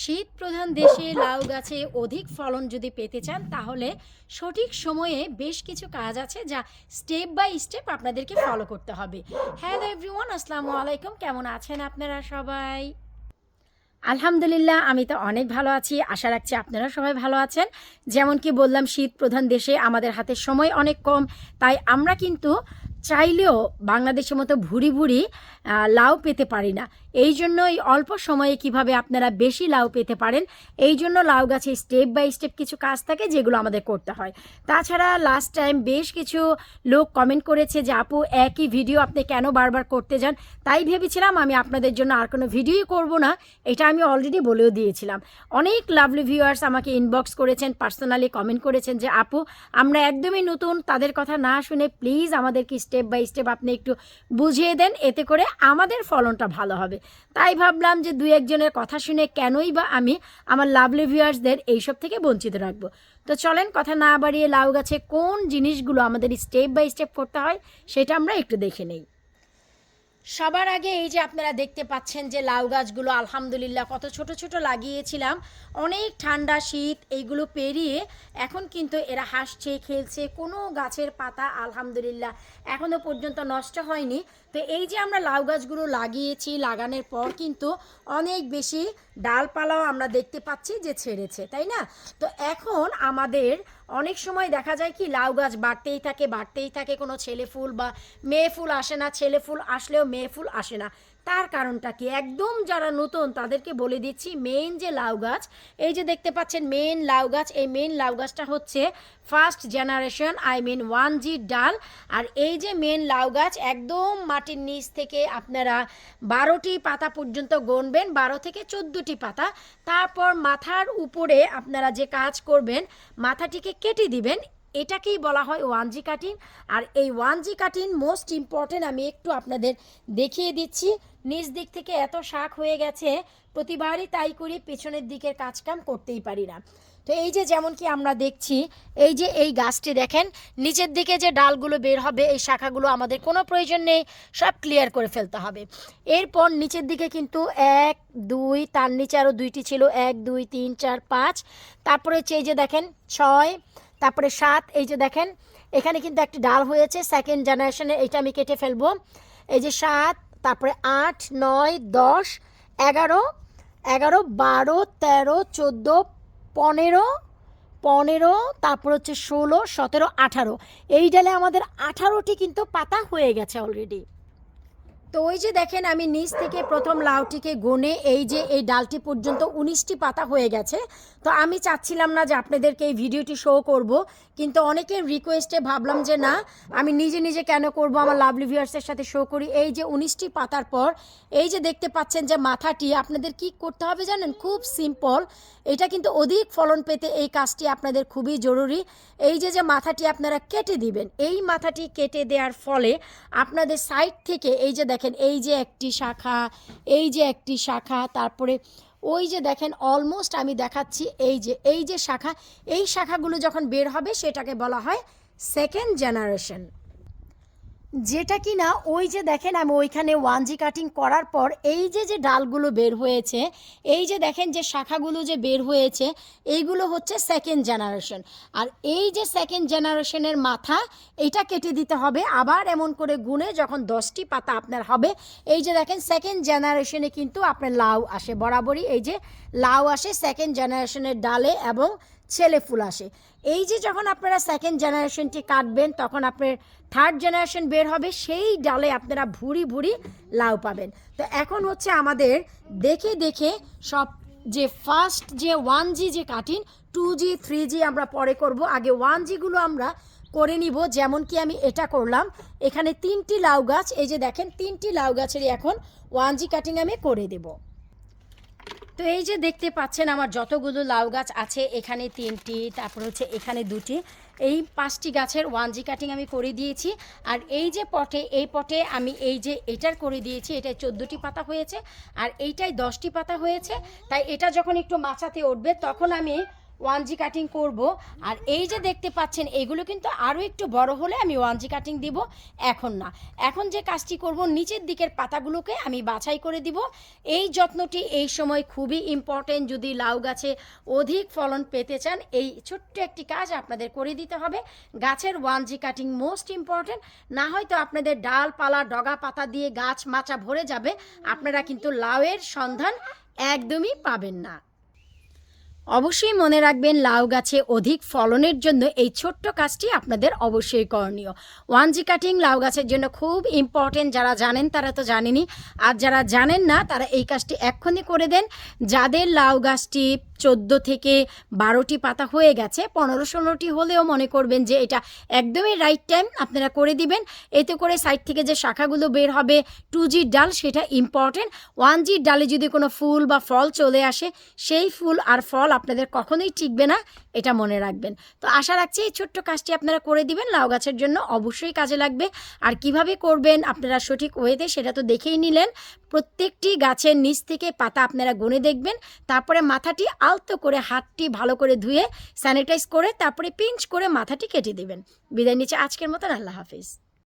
শীত প্রধান দেশে লাউ গাছে অধিক ফলন যদি পেতে চান, তাহলে সঠিক সময়ে বেশ কিছু কাজ আছে যা স্টেপ বাই স্টেপ আপনাদেরকে ফলো করতে হবে। হ্যালো এভরিওয়ান আসসালামু আলাইকুম। কেমন আছেন আপনারা সবাই? আলহামদুলিল্লাহ, আমি তো অনেক ভালো আছি। আশা রাখছি আপনারা সবাই ভালো আছেন। যেমন কি বললাম, শীত প্রধান দেশে আমাদের হাতে সময় অনেক কম, তাই আমরা কিন্তু চাইলেও বাংলাদেশের মতো ভুরি ভুরি লাউ পেতে পারি না। এই জন্য এই অল্প সময়ে কীভাবে আপনারা বেশি লাউ পেতে পারেন, এই জন্য লাউ গাছে স্টেপ বাই স্টেপ কিছু কাজ থাকে যেগুলো আমাদের করতে হয়। তাছাড়া লাস্ট টাইম বেশ কিছু লোক কমেন্ট করেছে যে, আপু, একই ভিডিও আপনি কেন বারবার করতে যান? তাই ভেবেছিলাম আমি আপনাদের জন্য আর কোনো ভিডিওই করব না, এটা আমি অলরেডি বলেও দিয়েছিলাম। অনেক লাভলি ভিউয়ার্স আমাকে ইনবক্স করেছেন পার্সোনালি কমেন্ট করেছেন যে, আপু, আমরা একদমই নতুন, তাদের কথা না শুনে প্লিজ আমাদেরকে স্টেপ বাই স্টেপ আপনি একটু বুঝিয়ে দেন, এতে করে আমাদের ফলনটা ভালো হবে। তাই ভাবলাম যে দুই একজনের কথা শুনে কেনই বা আমি আমার লাভলি ভিউয়ার্সদের এইসব থেকে বঞ্চিত রাখব। তো চলেন কথা না বাড়িয়ে লাউ গাছে কোন জিনিসগুলো আমাদের স্টেপ বাই স্টেপ করতে হয়, সেটা আমরা একটু দেখে নেই। সবার আগে এই যে আপনারা দেখতে পাচ্ছেন যে লাউ গাছগুলো আলহামদুলিল্লাহ কত ছোট ছোট লাগিয়েছিলাম। অনেক ঠান্ডা, শীত, এইগুলো পেরিয়ে এখন কিন্তু এরা হাসছে, খেলছে, কোনো গাছের পাতা আলহামদুলিল্লাহ এখনও পর্যন্ত নষ্ট হয়নি। তো এই যে আমরা লাউ গাছগুলো লাগিয়েছি, লাগানোর পর কিন্তু অনেক বেশি ডালপালাও আমরা দেখতে পাচ্ছি যে ছেড়েছে, তাই না? তো এখন আমাদের অনেক সময় দেখা যায় কি, লাউ গাছ বাড়তেই থাকে বাড়তেই থাকে কোনো ছেলে ফুল বা মেয়ে ফুল আসে না, ছেলে ফুল আসলেও মেয়ে ফুল আসে না। তার কারণটা কি? একদম যারা নতুন, তাদেরকে বলে দিচ্ছি মেন যে লাউ গাছ, এই যে দেখতে পাচ্ছেন মেন লাউ গাছ, এই মেন লাউ গাছটা হচ্ছে first generation I mean one G ডাল। আর এই যে মেন লাউ গাছ, একদম মাটির নিচ থেকে আপনারা বারোটি পাতা পর্যন্ত গণবেন, বারো থেকে চোদ্দোটি পাতা। তারপর মাথার উপরে আপনারা যে কাজ করবেন, মাথাটিকে কেটে দিবেন। এটাকেই বলা হয় ওয়ান জি কাটিং আর এই one G cutting most important আমি একটু আপনাদের দেখিয়ে দিচ্ছি। নিচ দিক থেকে এত শাক হয়ে গেছে, প্রতিবারই তাই করি পেছনের দিকের কাজকাম করতেই পারি না। তো এই যে যেমন কি আমরা দেখছি, এই যে এই গাছটি দেখেন, নিচের দিকে যে ডালগুলো বের হবে, এই শাখাগুলো আমাদের কোনো প্রয়োজন নেই, সব ক্লিয়ার করে ফেলতে হবে। এরপর নিচের দিকে কিন্তু এক, দুই, তার নিচে আরও দুইটি ছিল, এক, দুই, তিন, চার, পাঁচ, তারপরে হচ্ছে এই যে দেখেন, ছয়, তারপরে সাত, এই যে দেখেন, এখানে কিন্তু একটি ডাল হয়েছে সেকেন্ড জেনারেশনে এইটা আমি কেটে ফেলব। এই যে সাত তারপরে আট, নয়, দশ, এগারো এগারো, বারো, তেরো, চোদ্দ, পনেরো পনেরো, তারপর হচ্ছে ষোলো, সতেরো, আঠারো। এই ডালে আমাদের আঠারোটি কিন্তু পাতা হয়ে গেছে অলরেডি তো ওই যে দেখেন, আমি নিচ থেকে প্রথম লাউটিকে গনে এই যে এই ডালটি পর্যন্ত উনিশটি পাতা হয়ে গেছে। তো আমি চাচ্ছিলাম না যে আপনাদেরকে এই ভিডিওটি শো করব, কিন্তু অনেকের রিকোয়েস্টে ভাবলাম যে না, আমি নিজে নিজে কেন করব, আমার লাভলি ভিউয়ার্সের সাথে শো করি। এই যে উনিশটি পাতার পর, এই যে দেখতে পাচ্ছেন যে মাথাটি, আপনাদের কি করতে হবে জানেন? খুব সিম্পল এটা কিন্তু অধিক ফলন পেতে এই কাজটি আপনাদের খুবই জরুরি। এই যে যে মাথাটি আপনারা কেটে দিবেন, এই মাথাটি কেটে দেওয়ার ফলে আপনাদের সাইড থেকে এই যে দেখেন এই যে একটি শাখা, এই যে একটি শাখা, তারপরে ওই যে দেখেন অলমোস্ট আমি দেখাচ্ছি এই যে এই যে শাখা, এই শাখাগুলো যখন বের হবে সেটাকে বলা হয় সেকেন্ড জেনারেশন যেটা কি না ওই যে দেখেন আমি ওইখানে ওয়ান জি কাটিং করার পর এই যে যে ডালগুলো বের হয়েছে, এই যে দেখেন যে শাখাগুলো যে বের হয়েছে, এইগুলো হচ্ছে সেকেন্ড জেনারেশন আর এই যে সেকেন্ড জেনারেশনের মাথা, এটা কেটে দিতে হবে আবার এমন করে গুনে যখন দশটি পাতা আপনার হবে। এই যে দেখেন সেকেন্ড জেনারেশনে কিন্তু আপনার লাউ আসে বরাবরই। এই যে লাউ আসে সেকেন্ড জেনারেশনের ডালে এবং ছেলে ফুল আসে। এই যে যখন আপনারা সেকেন্ড জেনারেশনটি কাটবেন, তখন আপনার থার্ড জেনারেশন বের হবে, সেই ডালে আপনারা ভুরি ভুরি লাউ পাবেন। তো এখন হচ্ছে আমাদের দেখে দেখে সব যে ফার্স্ট যে ওয়ান জি যে cutting two G three G আমরা পরে করব। আগে ওয়ান জিগুলো আমরা করে নিব, যেমন কি আমি এটা করলাম। এখানে তিনটি লাউ গাছ, এই যে দেখেন, তিনটি লাউ গাছেরই এখন ওয়ান জি কাটিং আমি করে দেবো। তো এই যে দেখতে পাচ্ছেন আমার যতগুলো লাউ গাছ আছে, এখানে তিনটি, তারপর হচ্ছে এখানে দুটি। এই পাঁচটি গাছের ওয়ান জি কাটিং আমি করে দিয়েছি। আর এই যে পটে, এই পটে আমি এই যে এটার করে দিয়েছি, এটায় চোদ্দোটি পাতা হয়েছে। আর এইটাই দশটি পাতা হয়েছে। তাই এটা যখন একটু মাচাতে উঠবে, তখন আমি ওয়ান জি কাটিং করব। আর এই যে দেখতে পাচ্ছেন, এগুলো কিন্তু আরও একটু বড় হলে আমি ওয়ান জি কাটিং দিব। এখন না। এখন যে কাজটি করব, নিচের দিকের পাতাগুলোকে আমি বাছাই করে দিব। এই যত্নটি এই সময় খুবই ইম্পর্টেন্ট যদি লাউ গাছে অধিক ফলন পেতে চান, এই ছোট্ট একটি কাজ আপনাদের করে দিতে হবে। গাছের one G cutting most important না হয়তো আপনাদের ডালপালা, ডগা পাতা দিয়ে গাছ মাচা ভরে যাবে। আপনারা কিন্তু লাউয়ের সন্ধান একদমই পাবেন না। অবশ্যই মনে রাখবেন, লাউ গাছে অধিক ফলনের জন্য এই ছোট্ট কাজটি আপনাদের অবশ্যই করণীয়। ওয়ান জি কাটিং লাউ গাছের জন্য খুব ইম্পর্টেন্ট যারা জানেন তারা তো জানেনই। আর যারা জানেন না, তারা এই কাজটি এক্ষুনি করে দেন। যাদের লাউ গাছটি চোদ্দ থেকে বারোটি পাতা হয়ে গেছে, পনেরো ষোলোটি হলেও মনে করবেন যে এটা একদমই রাইট টাইম আপনারা করে দিবেন। এতে করে সাইড থেকে যে শাখাগুলো বের হবে টু জির ডাল সেটা ইম্পর্টেন্ট ওয়ান জির ডালে যদি কোনো ফুল বা ফল চলে আসে, সেই ফুল আর ফল আপনাদের কখনোই টিকবে না, এটা মনে রাখবেন। তো আশা রাখছি এই ছোট্ট কাজটি আপনারা করে দিবেন, লাউ গাছের জন্য অবশ্যই কাজে লাগবে। আর কীভাবে করবেন আপনারা সঠিক ওয়েতে সেটা তো দেখেই নিলেন। প্রত্যেকটি গাছের নিচ থেকে পাতা আপনারা গুনে দেখবেন, তারপরে মাথাটি আলতো করে হাতটি ভালো করে ধুয়ে স্যানিটাইজ করে তারপরে পিঞ্চ করে মাথাটি কেটে দেবেন। বিদায় নিচে আজকের মতন, আল্লাহ হাফিজ।